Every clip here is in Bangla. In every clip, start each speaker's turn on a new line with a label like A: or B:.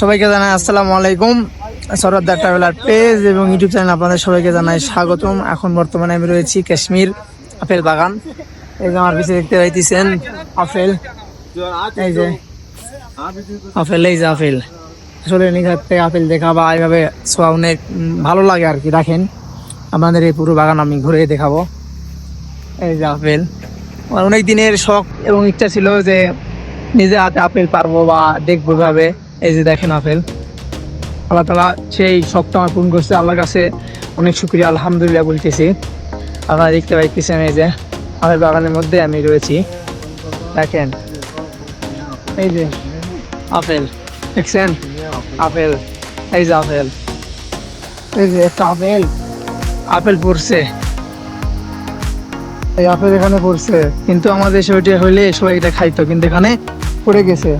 A: সবাইকে জানাই আসসালামু আলাইকুম। সরদ্দার ট্রাভেলার পেজ এবং ইউটিউব চ্যানেল আপনাদের সবাইকে জানাই স্বাগতম। এখন বর্তমানে আমি রয়েছি কাশ্মীর আপেল বাগান। এই যে আমার পিছিয়ে দেখতে পাইতেছেন আপেল। এই যে আপেল, এই যে আপেল। আসলে নিঘাত থেকে আপেল দেখা বা এইভাবে ছোঁয়া অনেক ভালো লাগে আর কি রাখেন আপনাদের এই পুরো বাগান আমি ঘুরে দেখাবো। এই যে আপেল। আমার অনেক দিনের শখ এবং ইচ্ছা ছিল যে নিজে হাতে আপেল পারব বা দেখব ভাবে এই যে দেখেন আপেল। আল্লাহ তালা সেই শখটা আমার পূরণ করছে। আল্লাহর কাছে অনেক শুক্রিয়া, আলহামদুলিল্লাহ বলতেছি। আপনারা দেখতে পাইতেছেন এই যে আপেল বাগানের মধ্যে আমি রয়েছি। দেখেন, এই যে আপেল, দেখছেন? আপেল, এই যে আপেল, এই যে একটা আপেল। আপেল পড়ছে। এই আপেল এখানে পড়ছে। কিন্তু আমাদের ওইটা হইলে সবাই এটা খাইতো, কিন্তু এখানে পড়ে গেছে।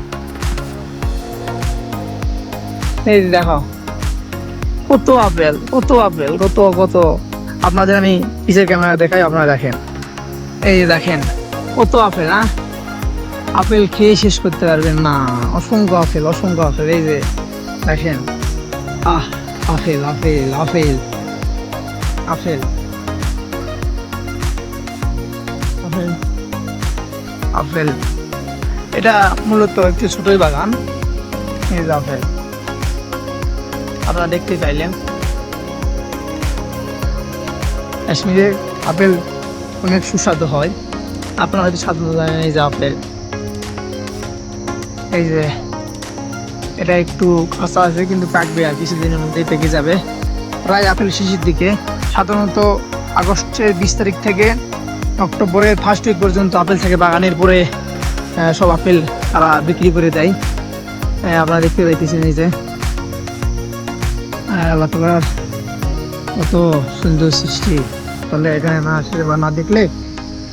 A: এই যে দেখো। কত আপেল কত আপেল, কত কত। আপনাদের আমি পিছের ক্যামেরা দেখাই, আপনারা দেখেন। এই যে দেখেন, কত আপেল হ্যাঁ আপেল খেয়ে শেষ করতে পারবেন না। অসংখ্য আপেল অসংখ্য আপেল, এই যে দেখেন। আহ, apple apple apple apple. Apple apple. এটা মূলত একটি ছোটই বাগান। এই যে আপেল। আপনারা দেখতে পাইলেন কাশ্মীরে আপেল অনেক সুস্বাদু হয়। আপনারা হয়তো স্বাদ জানেন, এই যে আপেল। এই যে, এটা একটু কাঁচা আছে, কিন্তু পাকবে আর কিছুদিনের মধ্যেই পেকে যাবে। প্রায় আপেল শেষের দিকে। সাধারণত আগস্টের বিশ তারিখ থেকে অক্টোবরের ফার্স্ট উইক পর্যন্ত আপেল থাকে বাগানের পরে সব আপেল তারা বিক্রি করে দেয়। আপনারা দেখতে পাইতেছেন এই যে। আল্লাহ তালার কত সুন্দর সৃষ্টি। তাহলে এখানে না আসলে বা না দেখলে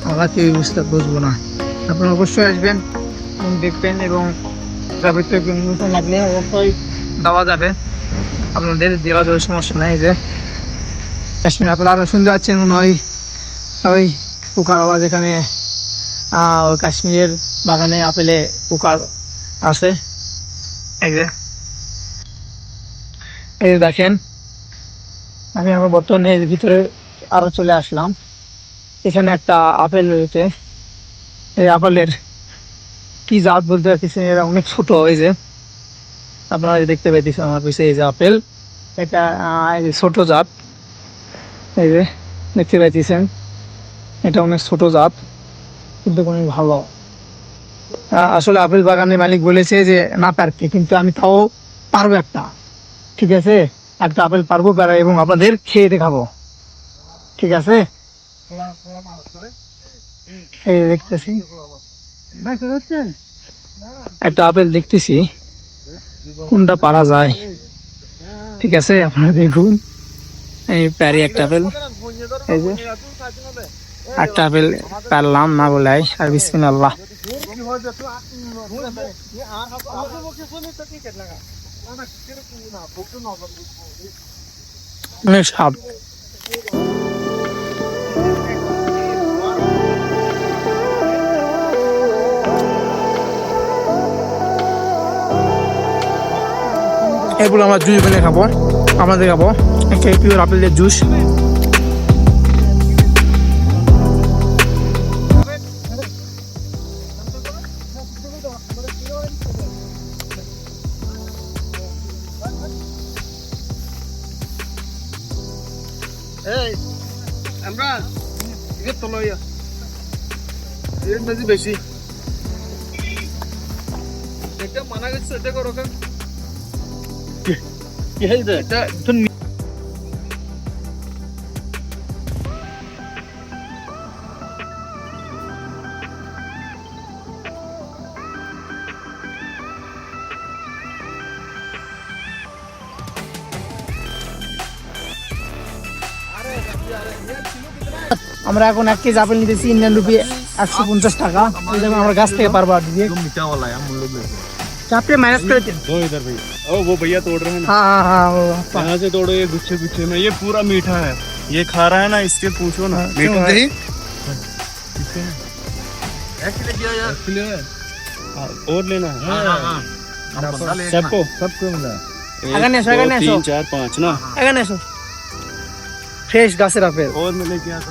A: আমরা কেউ বুঝতে বুঝব না। আপনারা অবশ্যই আসবেন এবং দেখবেন এবং যাবতীয় লাগলে অবশ্যই দেওয়া যাবে। আপনাদের দেওয়া যাবে, সমস্যা নাই যে। কাশ্মীর আপেল আরও সুন্দর আছেন ওই ওই পোকার আওয়াজ এখানে ওই কাশ্মীরের বাগানে আপেলে পোকার আছে। এই যে। এই দেখেন, আমি আমার বর্তমানে এর ভিতরে আরও চলে আসলাম। এখানে একটা আপেল রয়েছে। এই আপেলের কি জাত বলতে পারতেছেন এরা অনেক ছোট, এই যে। আপনারা দেখতে পাইতেছেন, আমার পিছিয়ে এই যে আপেল। এটা ছোট জাত। এই যে দেখতে পাইতেছেন, এটা অনেক ছোট জাত, কিন্তু অনেক ভালো। আসলে আপেল বাগানের মালিক বলেছে যে, না পারতে। কিন্তু আমি তাও পারব একটা। ঠিক আছে? একটা আপেল পারব পারা এবং আপনাদের খেয়ে দেখাবো। ঠিক আছে? দেখতেছি। একটা আপেল দেখতেছি। কোনটা পারা যায়? ঠিক আছে, আপনারা দেখুন। এই প্যারি একটা আপেল। এই যে একটা আপেল পারলাম না বলে আর বিসমিল্লাহ। অনেক এগুলো আমরা জুস বানিয়ে খাব। আমাদের খাব। একটা পিওর আপেলের জুস।
B: এই আমরা একে তোলো ইয়া। এর মধ্যে বেশি। এটা মানা গেছে এটা করো কি হয়েছে এটা
A: আমরা এখন এক কেজি আপেল নিতেছি ইন্ডিয়ান রুপি একশো পঞ্চাশ টাকা এই যেমন আমরা গাছ থেকে পারবো আর দিয়ে
B: मीठा वाला है हम लोग में
A: চাপে মাইনাস করে দিন
B: दो इधर भैया ओ वो भैया तोड़ रहे हैं ना
A: হ্যাঁ হ্যাঁ হ্যাঁ ও,
B: यहाँ से तोड़ो ये गुच्छे गुच्छे में ये पूरा मीठा है ये खा रहा है ना इसके पूछो ना मीठा है किसके है? हाँ, और लेना है सबको
C: सबको मिला
A: আগানে এসো আগানে এসো
B: तीन चार पाँच ना
A: এখানে এসো ফ্রেশ গাছের আপেল
B: और मैं लेके आता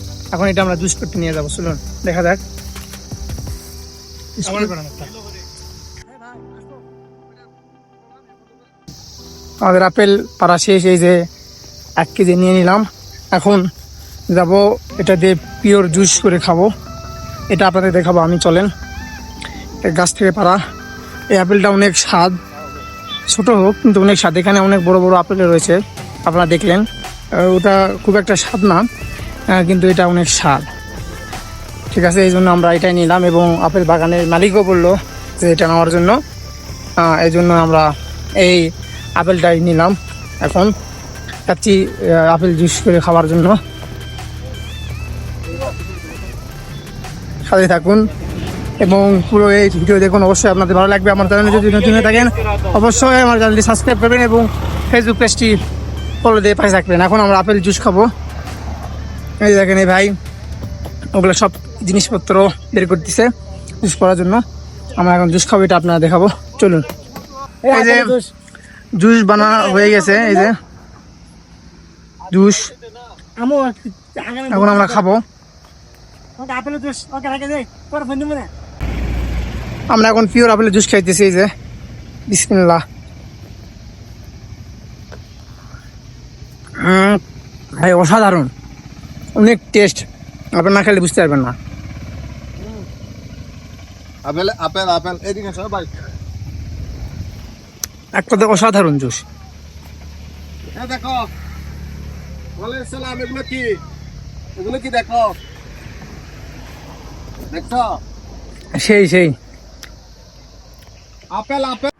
A: এখন এটা আমরা জুস করতে নিয়ে যাব চলুন দেখা যাক। আমাদের আপেল পাড়া শেষ এই যে এক কেজি নিয়ে নিলাম। এখন যাব এটা দিয়ে পিওর জুস করে খাব। এটা আপনাদের দেখাবো আমি চলেন। গাছ থেকে পাড়া। এই আপেলটা অনেক স্বাদ। ছোট হোক কিন্তু অনেক স্বাদ। এখানে অনেক বড় বড় আপেল রয়েছে। আপনারা দেখলেন। ওটা খুব একটা স্বাদ না। কিন্তু এটা অনেক স্বাদ। ঠিক আছে এই জন্য আমরা এটাই নিলাম এবং আপেল বাগানের মালিকও বলল যে এটা নেওয়ার জন্য। এই জন্য আমরা এই আপেলটাই নিলাম এখন। আহ, আপেল জুস করে খাওয়ার জন্য। সাথে থাকুন। এবং পুরো এই ভিডিও দেখুন অবশ্যই আপনাদের ভালো লাগবে। আমার চ্যানেলে যদি নতুন হয়ে থাকেন অবশ্যই আমার চ্যানেলটি সাবস্ক্রাইব করবেন এবং ফেসবুক পেজটি ফলো দিয়ে পাশে থাকবেন। এখন আমরা আপেল জুস খাব। এই দেখেন এই ভাই ওগুলো সব জিনিসপত্র বের করতেছে জুস করার জন্য। আমরা এখন জুস খাব এটা আপনারা দেখাবো। চলুন। এই যে জুস বানা হয়ে গেছে এই যে। জুস এখন আমরা খাব। আমরা এখন পিওর আপেলের জুস খাইতেছি এই যে। বিসমিল্লাহ। উম, ভাই অসাধারণ। অনেক টেস্ট আপনার না খেলে বুঝতে পারবেন না।
C: আপেল আপেল আপেল এদিকে সব
A: এক কথা অসাধারণ জুস।
C: দেখো। বলে সালাম এগুলো কি? এগুলো কি দেখো? দেখছ?
A: সেই সেই।
C: Apple apple